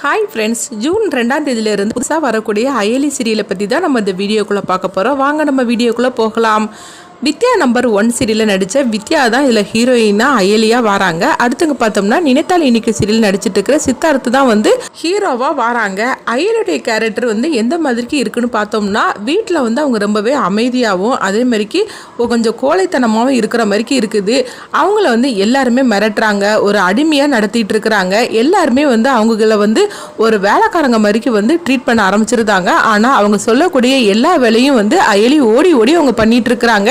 Hi friends June ரெண்டாம் தேதியிலிருந்து புதுசாக வரக்கூடிய அயலி சீரியலை பற்றி தான் நம்ம இந்த வீடியோக்குள்ளே பார்க்க போகிறோம் வாங்க நம்ம வீடியோக்குள்ளே போகலாம். வித்யா நம்பர் ஒன் சீரியலில் நடித்த வித்யா தான் இதில் ஹீரோயினாக அயலியாக வராங்க. அடுத்தங்க பார்த்தோம்னா நினைத்தால் இன்னைக்கு சீரியல் நடிச்சிட்டு இருக்கிற சித்தார்த்து தான் வந்து ஹீரோவாக வராங்க. அயலுடைய கேரக்டர் வந்து எந்த மாதிரிக்கு இருக்குன்னு பார்த்தோம்னா வீட்டில் வந்து அவங்க ரொம்பவே அமைதியாகவும் அதே மாதிரிக்கு கொஞ்சம் கோழைத்தனமாகவும் இருக்கிற மாதிரிக்கு இருக்குது. அவங்கள வந்து எல்லாருமே மிரட்டுறாங்க ஒரு அடிமையாக நடத்திட்டு இருக்கிறாங்க எல்லாருமே வந்து அவங்கள வந்து ஒரு வேலைக்காரங்க மாதிரிக்கு வந்து ட்ரீட் பண்ண ஆரம்பிச்சிருந்தாங்க. ஆனால் அவங்க சொல்லக்கூடிய எல்லா வேலையும் வந்து அயலி ஓடி ஓடி அவங்க பண்ணிட்டு இருக்கிறாங்க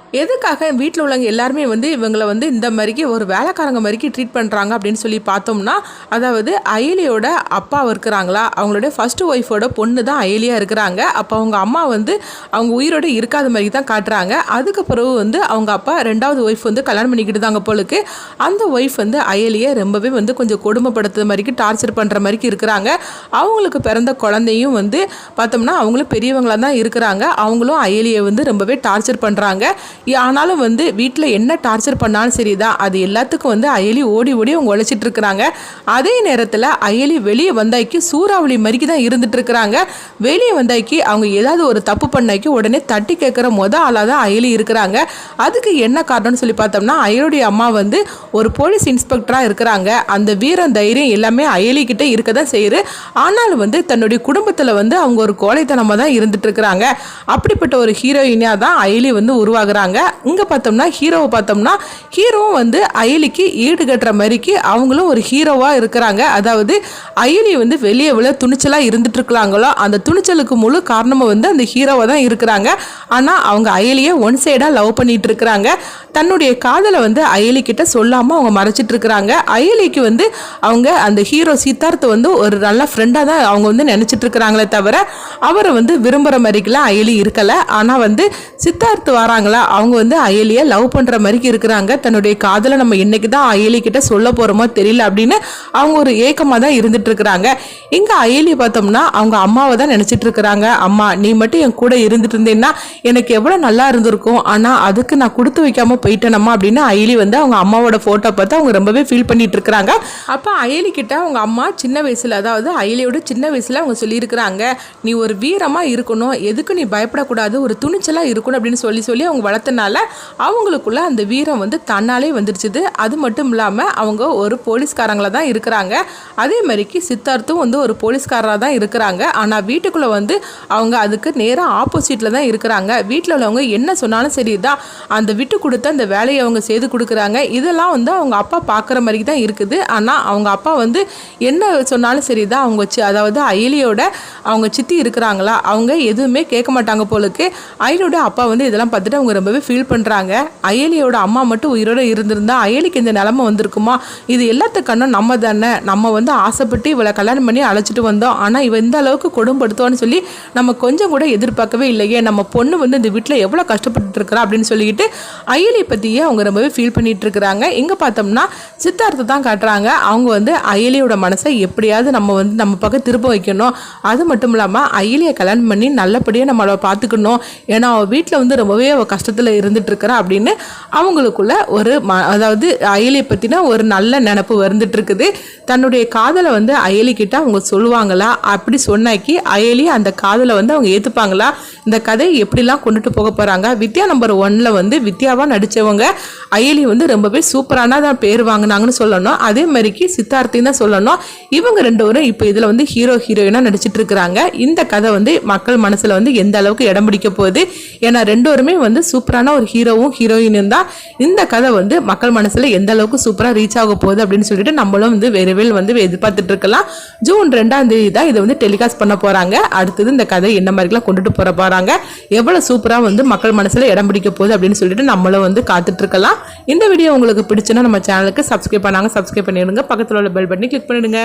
எதுக்காக வீட்டில் உள்ளவங்க எல்லாருமே வந்து இவங்களை வந்து இந்த மாதிரிக்கு ஒரு வேலைக்காரங்க மாதிரிக்கு ட்ரீட் பண்ணுறாங்க அப்படின்னு சொல்லி பார்த்தோம்னா அதாவது அயலியோட அப்பா இருக்கிறாங்களா? அவங்களுடைய ஃபஸ்ட்டு ஒய்ஃபோட பொண்ணு தான் அயலியாக இருக்கிறாங்க. அப்போ அவங்க அம்மா வந்து அவங்க உயிரோட இருக்காத மாதிரி தான் காட்டுறாங்க. அதுக்கு பிறகு வந்து அவங்க அப்பா ரெண்டாவது ஒய்ஃப் வந்து கல்யாணம் பண்ணிக்கிட்டு தாங்க போலுக்கு. அந்த ஒய்ஃப் வந்து அயலியை ரொம்பவே வந்து கொஞ்சம் கொடுமைப்படுத்துற மாதிரிக்கு டார்ச்சர் பண்ணுற மாதிரிக்கு இருக்கிறாங்க. அவங்களுக்கு பிறந்த குழந்தையும் வந்து பார்த்தோம்னா அவங்களும் பெரியவங்களாக தான் இருக்கிறாங்க. அவங்களும் அயலியை வந்து ரொம்பவே டார்ச்சர் பண்ணுறாங்க ஆனாலும் வந்து வீட்டில் என்ன டார்ச்சர் பண்ணாலும் சரிதான் அது எல்லாத்துக்கும் வந்து அயலி ஓடி ஓடி அவங்க உழைச்சிட்டு இருக்கிறாங்க. அதே நேரத்தில் அயலி வெளியே வந்தாக்கி சூறாவளி மாதிரிக்கு தான் இருந்துட்டு இருக்கிறாங்க. வெளியே வந்தாக்கி அவங்க ஏதாவது ஒரு தப்பு பண்ணாக்கி உடனே தட்டி கேட்குற மொத ஆளாக தான் அயலி இருக்கிறாங்க. அதுக்கு என்ன காரணம்னு சொல்லி பார்த்தோம்னா அயலுடைய அம்மா வந்து ஒரு போலீஸ் இன்ஸ்பெக்டராக இருக்கிறாங்க. அந்த வீரம் தைரியம் எல்லாமே அயலிக்கிட்டே இருக்க தான் செய்யுது. ஆனாலும் வந்து தன்னுடைய குடும்பத்தில் வந்து அவங்க ஒரு கோழைத்தனமாக தான் இருந்துட்டு இருக்கிறாங்க. அப்படிப்பட்ட ஒரு ஹீரோயினாக தான் அயலி வந்து உருவாகிறாங்க. இங்கே பார்த்தோம்னா ஹீரோவை பார்த்தோம்னா ஹீரோவும் வந்து அயலிக்கு ஈடு கட்டுற மாதிரிக்கு அவங்களும் ஒரு ஹீரோவாக இருக்கிறாங்க. அதாவது அயலி வந்து வெளியே விழ துணிச்சலாக இருந்துட்டுருக்கலாங்களோ அந்த துணிச்சலுக்கு முழு காரணமாக வந்து அந்த ஹீரோவாக தான் இருக்கிறாங்க. ஆனால் அவங்க அயலியை ஒன் சைடாக லவ் பண்ணிட்டு இருக்கிறாங்க. தன்னுடைய காதலை வந்து அயலி கிட்ட சொல்லாமல் அவங்க மறைச்சிட்டு இருக்கிறாங்க. அயலிக்கு வந்து அவங்க அந்த ஹீரோ சித்தார்த்தை வந்து ஒரு நல்ல ஃப்ரெண்டாக தான் அவங்க வந்து நினச்சிட்டு இருக்கிறாங்களே தவிர அவரை வந்து விரும்புகிற மாதிரிக்கெல்லாம் அயலி இருக்கலை. ஆனால் வந்து சித்தார்த்து வராங்களா? அவங்க வந்து அயலியை லவ் பண்ணுற மாதிரிக்கு இருக்கிறாங்க. தன்னுடைய காதலை நம்ம என்னைக்கு தான் அயலி கிட்ட சொல்ல போகிறோமோ தெரியல அப்படின்னு அவங்க ஒரு ஏக்கமாக தான் இருந்துட்டு இருக்கிறாங்க. இங்கே அயலி பார்த்தோம்னா அவங்க அம்மாவை தான் நினச்சிட்டு இருக்கிறாங்க. அம்மா நீ மட்டும் என் கூட இருந்துட்டு இருந்தேன்னா எனக்கு எவ்வளோ நல்லா இருந்திருக்கும். ஆனால் அதுக்கு நான் கொடுத்து வைக்காம போயிட்டேனம்மா அப்படின்னு அயலி வந்து அவங்க அம்மாவோட ஃபோட்டோ பார்த்து அவங்க ரொம்பவே ஃபீல் பண்ணிட்டு இருக்கிறாங்க. அப்போ அயலி கிட்ட அவங்க அம்மா சின்ன வயசில் அதாவது அயலியோட சின்ன வயசில் அவங்க சொல்லியிருக்கிறாங்க நீ ஒரு வீரமாக இருக்கணும். எதுக்கு நீ பயப்படக்கூடாது. ஒரு துணிச்சலாக இருக்கணும். அப்படின்னு சொல்லி சொல்லி அவங்க வளர்த்தனால அவங்களுக்குள்ள அந்த வீரம் வந்து தன்னாலே வந்துருச்சுது. அது மட்டும் இல்லாமல் அவங்க ஒரு போலீஸ்காரங்களாக தான் இருக்கிறாங்க. அதே மாதிரிக்கு சித்தார்த்தும் வந்து ஒரு போலீஸ்காரராக தான் இருக்கிறாங்க. ஆனால் வீட்டுக்குள்ளே வந்து அவங்க அதுக்கு நேராக ஆப்போசிட்டில் தான் இருக்கிறாங்க. வீட்டில் உள்ளவங்க என்ன சொன்னாலும் சரி தான் அந்த விட்டு கொடுத்த அந்த வேலையை அவங்க செய்து கொடுக்குறாங்க. இதெல்லாம் வந்து அவங்க அப்பா பார்க்குற மாதிரி தான் இருக்குது. ஆனால் அவங்க அப்பா வந்து என்ன சொன்னாலும் சரி தான் அவங்க சி அதாவது அயலியோட அவங்க சித்தி இருக்கிறாங்களா? அவங்க எதுவுமே கேட்க மாட்டாங்க போலுக்கு அயலியோட அப்பா வந்து இதெல்லாம் பார்த்துட்டு அவங்க ரொம்பவே ஃபீல் பண்ணுறாங்க அயலியோட அம்மா மட்டும் உயிரோடு இருந்திருந்தா அயலிக்கு இந்த நிலமை வந்திருக்குமா? இது எல்லாத்துக்கண்ணும் நம்ம தானே. நம்ம வந்து ஆசைப்பட்டு இவளை கல்யாணம் பண்ணி அழைச்சிட்டு வந்தோம். ஆனால் இவ இந்த அளவுக்கு கொடும்படுத்துவான்னு சொல்லி நம்ம கொஞ்சம் கூட எதிர்பார்க்கவே இல்லையே. நம்ம பொண்ணு வந்து இந்த வீட்டில் எவ்வளோ கஷ்டப்பட்டு இருக்கிறா அப்படின்னு சொல்லிக்கிட்டு அயலி பற்றியே அவங்க ரொம்பவே ஃபீல் பண்ணிட்டு இருக்கிறாங்க. இங்கே பார்த்தோம்னா சித்தார்த்தை தான் காட்டுறாங்க. அவங்க வந்து அயலியோட மனசை எப்படியாவது நம்ம வந்து நம்ம பக்கம் திரும்ப வைக்கணும். அது மட்டும் இல்லாமல் அயலியை கல்யாணம் பண்ணி நல்லபடியாக நம்மளை பார்த்துக்கணும். ஏன்னா அவள் வீட்டில் வந்து ரொம்பவே அவள் கஷ்டத்தில் இருந்துட்டு இருக்கிறா அப்படின்னு அவங்களுக்குள்ள ஒரு ம அதாவது அயலியை பற்றின ஒரு நல்ல நினப்பு வந்துட்டு இருக்குது தன்னுடைய காதலை வந்து அயலி கிட்ட அவங்க சொல்லுவாங்களா? அப்படி சொன்னாக்கி அயலி அந்த காதலை வந்து அவங்க ஏற்றுப்பாங்களா இந்த கதையை எப்படிலாம் கொண்டுட்டு போக போகிறாங்க வித்யா நம்பர் ஒன்னில் வந்து வித்யாவாக நடித்தவங்க அயலி வந்து ரொம்பவே சூப்பரான தான் பேர் வாங்கினாங்கன்னு சொல்லணும். அதே மாதிரிக்கு சித்தார்த்தையும் தான் சொல்லணும். இவங்க ரெண்டு பேரும் இப்போ இதில் வந்து ஹீரோ ஹீரோயினாக நடிச்சிட்டு இருக்கிறாங்க இந்த கதை வந்து மக்கள் மனசில் வந்து எந்த அளவுக்கு இடம் பிடிக்க போகுது? ஏன்னா ரெண்டோருமே வந்து சூப்பரான ஒரு ஹீரோவும் ஹீரோயினும் இருந்தால் இந்த கதை வந்து மக்கள் மனசில் எந்த அளவுக்கு சூப்பராக ரீச் ஆக போகுது அப்படின்னு சொல்லிட்டு நம்மளும் வந்து விரைவில் வந்து எதிர்பார்த்துட்டு இருக்கலாம். ஜூன் ரெண்டாம் தேதி தான் இதை வந்து டெலிகாஸ்ட் பண்ண போகிறாங்க அடுத்தது இந்த கதை என்ன மாதிரிலாம் கொண்டுட்டு போகிற போகிறாங்க எவ்வளோ சூப்பராக வந்து மக்கள் மனசில் இடம் பிடிக்க போகுது அப்படின்னு சொல்லிட்டு நம்மளும் வந்து காத்துட்டு இருக்கலாம். இந்த வீடியோ உங்களுக்கு பிடிச்சுன்னா நம்ம சேனலுக்கு சப்ஸ்கிரைப் பண்ணாங்க சப்ஸ்கிரைப் பண்ணிடுங்க. பக்கத்தில் உள்ள பெல் பட்டனை கிளிக் பண்ணிடுங்க.